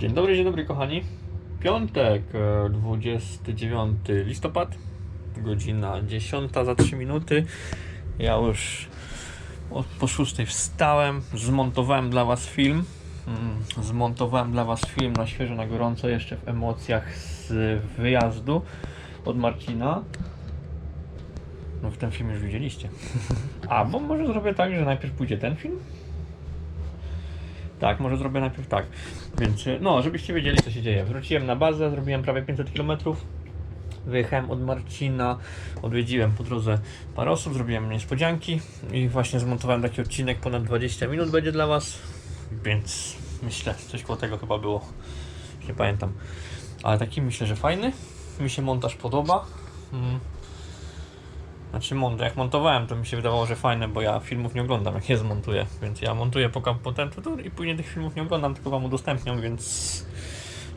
Dzień dobry, dzień dobry kochani. Piątek, e, 29 listopad, godzina 10 za 3 minuty. Ja już od, po 6 wstałem, zmontowałem dla Was film. Mm, Zmontowałem dla Was film na świeżo, na gorąco, jeszcze w emocjach z wyjazdu od Marcina. No w ten film już widzieliście. A, bo może zrobię tak, że najpierw pójdzie ten film, tak, może zrobię najpierw tak. Więc, y, no, żebyście wiedzieli, co się dzieje. Wróciłem na bazę, zrobiłem prawie 500 km. Wyjechałem od Marcina, odwiedziłem po drodze parę osób, zrobiłem niespodzianki i właśnie zmontowałem taki odcinek, ponad 20 minut będzie dla Was, więc myślę, coś koło tego chyba było, nie pamiętam. Ale taki myślę, że fajny, mi się montaż podoba. Mm. Znaczy jak montowałem, to mi się wydawało, że fajne, bo ja filmów nie oglądam, jak je zmontuję, więc ja montuję poka- potem tutor i później tych filmów nie oglądam, tylko wam udostępniam, więc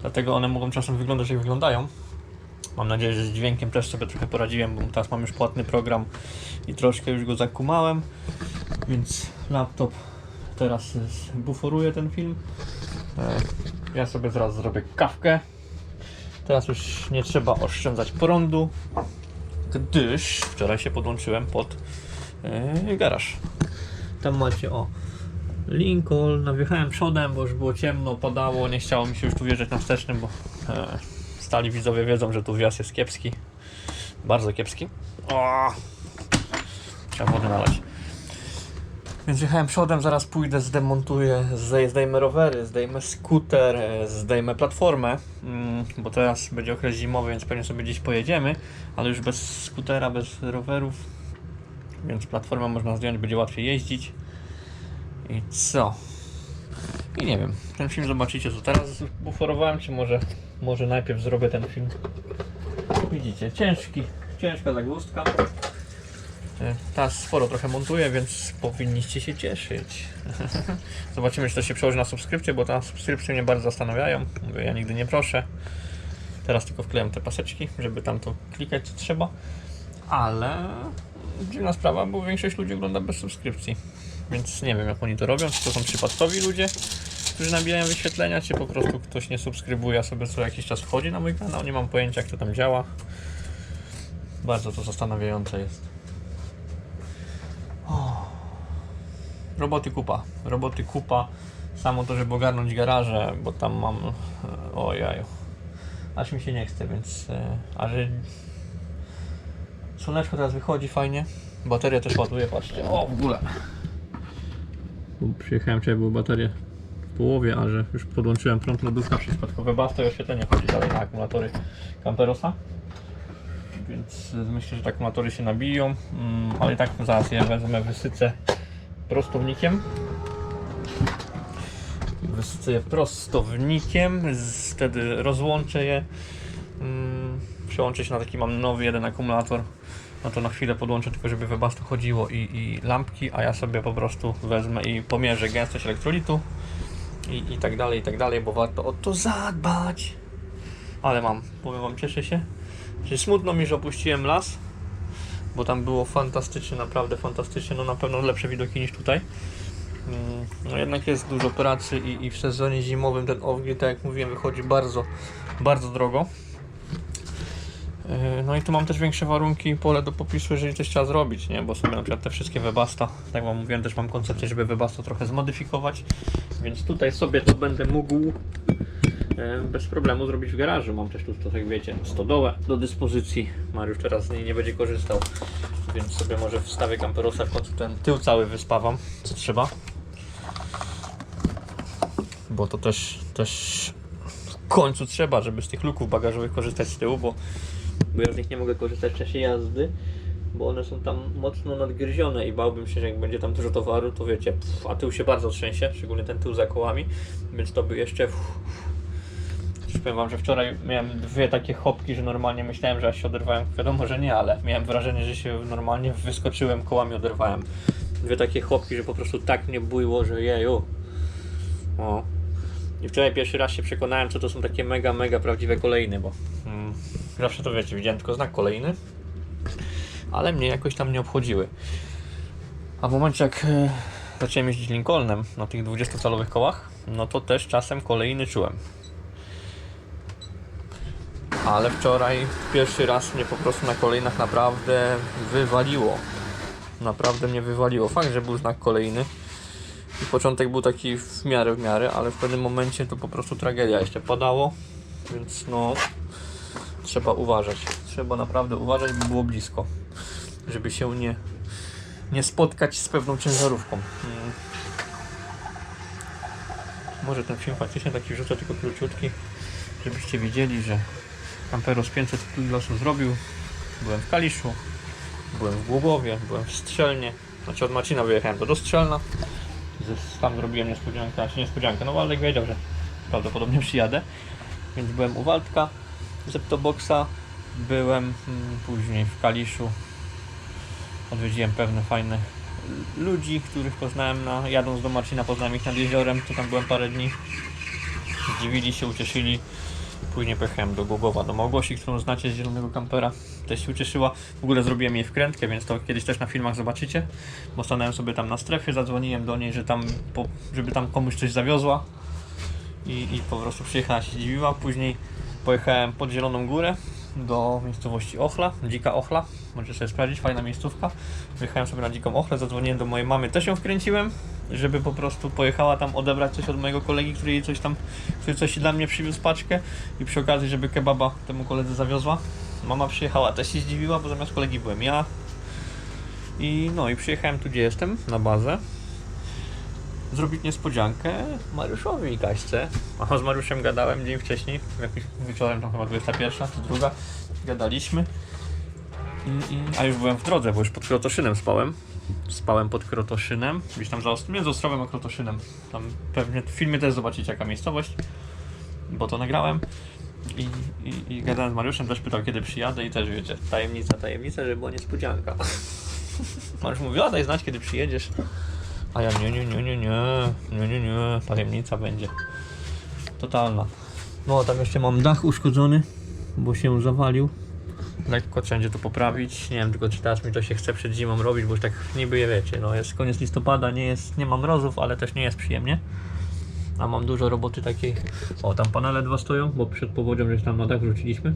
dlatego one mogą czasem wyglądać jak wyglądają. Mam nadzieję, że z dźwiękiem też sobie trochę poradziłem, bo teraz mam już płatny program i troszkę już go zakumałem, więc laptop teraz buforuje ten film. E, Ja sobie zaraz zrobię kawkę. Teraz już nie trzeba oszczędzać prądu, gdyż wczoraj się podłączyłem pod e, garaż. Tam macie o Lincoln, wjechałem przodem, bo już było ciemno, padało, nie chciało mi się już tu wjeżdżać na wstecznym, bo e, stali widzowie wiedzą, że tu wjazd jest kiepski. Bardzo kiepski. O! Trzeba wody nalać. Więc jechałem przodem, zaraz pójdę, zdemontuję, zdej- zdejmę rowery, zdejmę skuter, zdejmę platformę, mm, bo teraz będzie okres zimowy, więc pewnie sobie gdzieś pojedziemy, ale już bez skutera, bez rowerów, więc platformę można zdjąć, będzie łatwiej jeździć. I co? I nie wiem, ten film zobaczycie co teraz buforowałem, czy może, może najpierw zrobię ten film. Widzicie, ciężki, ciężka zagłódka. E, Teraz sporo trochę montuję, więc powinniście się cieszyć. Zobaczymy, czy to się przełoży na subskrypcję, bo te subskrypcje mnie bardzo zastanawiają. Mówię, ja nigdy nie proszę. Teraz tylko wklejam te paseczki, żeby tam to klikać co trzeba. Ale dziwna sprawa, bo większość ludzi ogląda bez subskrypcji. Więc nie wiem, jak oni to robią. Czy to są przypadkowi ludzie, którzy nabijają wyświetlenia, czy po prostu ktoś nie subskrybuje, a sobie co jakiś czas wchodzi na mój kanał. Nie mam pojęcia, jak to tam działa. Bardzo to zastanawiające jest. Roboty kupa. Roboty kupa. Samo to, żeby ogarnąć garaże, bo tam mam. e, Ojaju. Aż mi się nie chce, więc. e, A że. Słoneczko teraz wychodzi fajnie. Bateria też ładuje, patrzcie. O, w ogóle. Przyjechałem, czy były baterie w połowie, a że już podłączyłem prąd lodówka, przypadkowe basta i oświetlenie chodzi dalej na akumulatory Camperosa. Więc myślę, że te akumulatory się nabiją, mm, ale i tak zaraz je wezmę, wysycę prostownikiem. Wysycę je prostownikiem, wtedy rozłączę je. Mm, Przełączę się na taki mam nowy jeden akumulator. No to na chwilę podłączę tylko, żeby webastu chodziło i, i lampki, a ja sobie po prostu wezmę i pomierzę gęstość elektrolitu i, i tak dalej, i tak dalej, bo warto o to zadbać. Ale mam, powiem wam, cieszę się. Czyli smutno mi, że opuściłem las, bo tam było fantastycznie, naprawdę fantastycznie, no na pewno lepsze widoki niż tutaj. Mm, No jednak jest dużo pracy i, i w sezonie zimowym ten off-grid, tak jak mówiłem, wychodzi bardzo, bardzo drogo. Yy, No i tu mam też większe warunki, pole do popisu, jeżeli coś trzeba zrobić, nie? Bo sobie na przykład te wszystkie Webasta, tak wam mówiłem, też mam koncepcję, żeby Webasta trochę zmodyfikować, więc tutaj sobie to będę mógł bez problemu zrobić w garażu. Mam też tu, jak wiecie, stodołę do dyspozycji. Mariusz teraz z niej nie będzie korzystał, więc sobie może wstawię kamperosa, w końcu ten tył cały wyspawam, co trzeba. Bo to też, też w końcu trzeba, żeby z tych luków bagażowych korzystać z tyłu, bo, bo ja z nich nie mogę korzystać w czasie jazdy, bo one są tam mocno nadgryzione i bałbym się, że jak będzie tam dużo towaru, to wiecie, pff, a tył się bardzo trzęsie, szczególnie ten tył za kołami, więc to by jeszcze pff, powiem wam, że wczoraj miałem dwie takie hopki, że normalnie myślałem, że ja się oderwałem. Wiadomo, że nie, ale miałem wrażenie, że się normalnie wyskoczyłem, kołami oderwałem. Dwie takie hopki, że po prostu tak mnie bujło, że jeju. O. I wczoraj pierwszy raz się przekonałem, co to są takie mega, mega prawdziwe kolejny, bo mm, zawsze to wiecie, widziałem tylko znak kolejny, ale mnie jakoś tam nie obchodziły. A w momencie jak e, zacząłem jeździć Lincolnem na tych 20-calowych kołach, no to też czasem kolejny czułem. Ale wczoraj pierwszy raz mnie po prostu na kolejnach naprawdę wywaliło. Naprawdę mnie wywaliło. Fakt, że był znak kolejny. I początek był taki w miarę w miarę, ale w pewnym momencie to po prostu tragedia. Jeszcze padało, więc no trzeba uważać. Trzeba naprawdę uważać, by było blisko. Żeby się nie, nie spotkać z pewną ciężarówką. Mm. Może ten film faktycznie taki wrzucę tylko króciutki, żebyście wiedzieli, że Camperos 500 kilosów zrobił. Byłem w Kaliszu, byłem w Głogowie, byłem w Strzelnie. Znaczy od Macina wyjechałem do Strzelna. Tam zrobiłem niespodziankę, znaczy niespodziankę, no Waldek wiedział, że prawdopodobnie przyjadę. Więc byłem u Waldka z Eptoboxa, byłem mm, później w Kaliszu. Odwiedziłem pewne fajne ludzi, których poznałem na, jadąc do Marcina, poznałem ich nad jeziorem, to tam byłem parę dni. Zdziwili się, ucieszyli. Później pojechałem do Głogowa, do Małgosi, którą znacie z Zielonego Kampera. Też się ucieszyła. W ogóle zrobiłem jej wkrętkę, więc to kiedyś też na filmach zobaczycie. Bo stanąłem sobie tam na strefie, zadzwoniłem do niej, że tam, po, żeby tam komuś coś zawiozła. I, I po prostu przyjechała, się dziwiła. Później pojechałem pod Zieloną Górę do miejscowości Ochla, Dzika Ochla. Możecie sobie sprawdzić, fajna miejscówka. Wyjechałem sobie na Dziką Ochlę, zadzwoniłem do mojej mamy, też ją wkręciłem, żeby po prostu pojechała tam odebrać coś od mojego kolegi, który jej coś tam, który coś dla mnie przywiózł paczkę i przy okazji, żeby kebaba temu koledze zawiozła. Mama przyjechała, też się zdziwiła, bo zamiast kolegi byłem ja. I no i przyjechałem tu, gdzie jestem, na bazę. Zrobić niespodziankę Mariuszowi i Kaśce. A z Mariuszem gadałem dzień wcześniej, jakiś wieczorem, tam chyba 21 czy druga. Gadaliśmy. A już byłem w drodze, bo już pod Krotoszynem spałem. Spałem pod Krotoszynem, gdzieś tam za między Ostrowem a Krotoszynem. Tam pewnie w filmie też zobaczycie jaka miejscowość, bo to nagrałem. I, i, I gadałem z Mariuszem, też pytał kiedy przyjadę i też wiecie, tajemnica, tajemnica, że była niespodzianka. Mariusz mówi, daj znać kiedy przyjedziesz. A ja nie, nie, nie, nie, nie, nie, nie, nie, tajemnica będzie. Totalna. No tam jeszcze mam dach uszkodzony, bo się zawalił. Lekko trzeba będzie to poprawić. Nie wiem tylko czy teraz mi to się chce przed zimą robić, bo już tak niby je wiecie, no jest koniec listopada, nie jest, nie ma mrozów, ale też nie jest przyjemnie. A mam dużo roboty takiej. O, tam panele dwa stoją, bo przed powodzią żeś tam na dach wrzuciliśmy.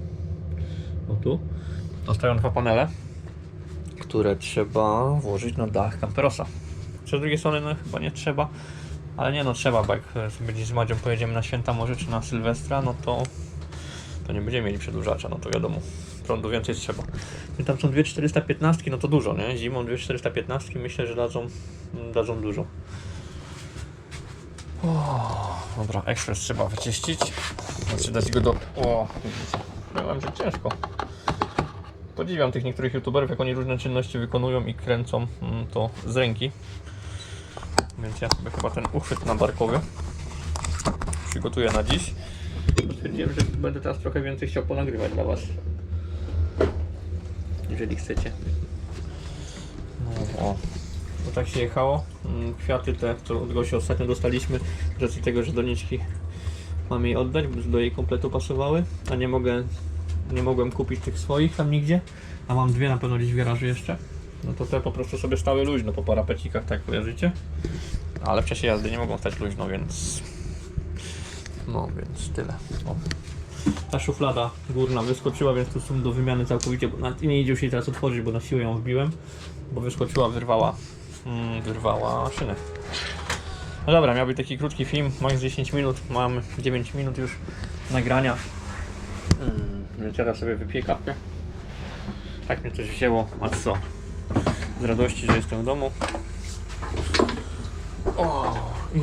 O tu. To stoją dwa panele, które trzeba włożyć na dach Camperosa. Czy z drugiej strony no chyba nie trzeba, ale nie no trzeba, bo jak sobie gdzieś z Madzią pojedziemy na święta może czy na Sylwestra, no to to nie będziemy mieli przedłużacza, no to wiadomo, prądu więcej trzeba. I tam są dwie 415, no to dużo, nie? Zimą dwie 415 myślę, że dadzą, dadzą dużo. O, dobra, ekspres trzeba wyczyścić. Znaczy dać go do... O, widzicie. Powiem, że ciężko. Podziwiam tych niektórych youtuberów, jak oni różne czynności wykonują i kręcą mm, to z ręki. Więc ja sobie chyba ten uchwyt na barkowy przygotuję na dziś. Stwierdziłem, że będę teraz trochę więcej chciał ponagrywać dla Was. Jeżeli chcecie. No, o. To tak się jechało. Mm, Kwiaty te, co od Gosi ostatnio dostaliśmy, z racji tego, że doniczki mam jej oddać, bo do jej kompletu pasowały, a nie mogę, nie mogłem kupić tych swoich tam nigdzie, a mam dwie na pewno gdzieś w garażu jeszcze. No to te po prostu sobie stały luźno po parapecikach, tak kojarzycie? Ale w czasie jazdy nie mogą stać luźno, więc no więc tyle. O. Ta szuflada górna wyskoczyła, więc tu są do wymiany całkowicie, bo nawet nie idzie już jej teraz otworzyć, bo na siłę ją wbiłem, bo wyskoczyła, wyrwała, mm, wyrwała szynę. No dobra, miał być taki krótki film, max 10 minut, mam 9 minut już nagrania. Mm, więc teraz sobie wypiję kawkę. Tak mnie coś wzięło, a co? Z radości, że jestem w domu. O, i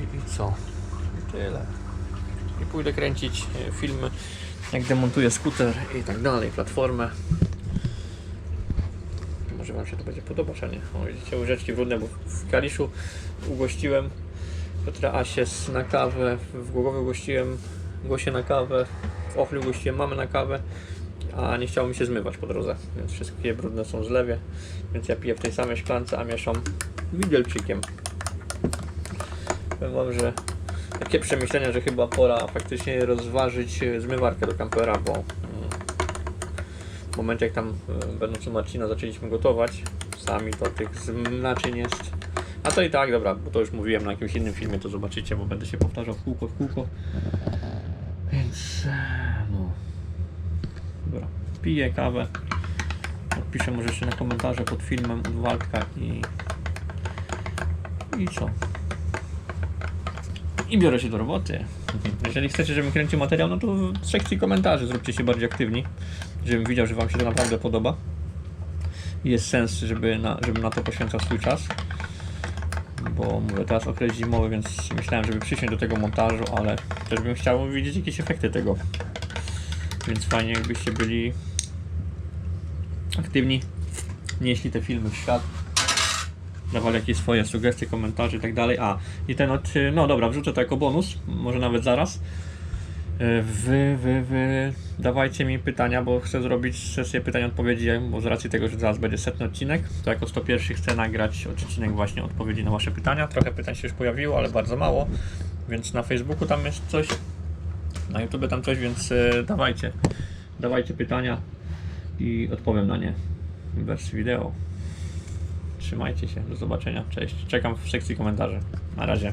i, I co? I tyle. I pójdę kręcić e, filmy, jak demontuję skuter i tak dalej, platformę. Może Wam się to będzie podobać, a nie? O, widzicie, łyżeczki brudne, bo w Kaliszu ugościłem Piotra Asies na kawę, w Głogowie ugościłem Gosię na kawę, w Ochliu ugościłem mamę na kawę, a nie chciało mi się zmywać po drodze, więc wszystkie brudne są z lewie, więc ja piję w tej samej szklance, a mieszam widelczykiem. Powiem wam, że takie przemyślenia, że chyba pora faktycznie rozważyć e, zmywarkę do kampera, bo mm, w momencie jak tam e, będąc u Marcina zaczęliśmy gotować sami, to tych naczyń jest. A to i tak, dobra, bo to już mówiłem na jakimś innym filmie, to zobaczycie, bo będę się powtarzał w kółko, w kółko. Więc e, piję kawę. Odpiszę może jeszcze na komentarze pod filmem od Waldka i... I co? I biorę się do roboty. Jeżeli chcecie, żebym kręcił materiał, no to w sekcji komentarzy zróbcie się bardziej aktywni, żebym widział, że Wam się to naprawdę podoba. Jest sens, żeby na, żebym na to poświęcał swój czas. Bo mówię, teraz okres zimowy, więc myślałem, żeby przysiąść do tego montażu, ale też bym chciał widzieć jakieś efekty tego. Więc fajnie, jakbyście byli aktywni, nieśli te filmy w świat dawali jakieś swoje sugestie, komentarze i tak dalej. A, i ten od... No dobra, wrzucę to jako bonus, może nawet zaraz. E, Wy, wy, wy dawajcie mi pytania, bo chcę zrobić sesję pytań odpowiedzi, bo z racji tego, że zaraz będzie setny odcinek, to jako 101 chcę nagrać odcinek właśnie odpowiedzi na wasze pytania. Trochę pytań się już pojawiło, ale bardzo mało, więc na Facebooku tam jest coś, na YouTube tam coś, więc e, dawajcie, dawajcie pytania i odpowiem na nie w wersji wideo. Trzymajcie się, do zobaczenia, cześć. Czekam w sekcji komentarzy. Na razie.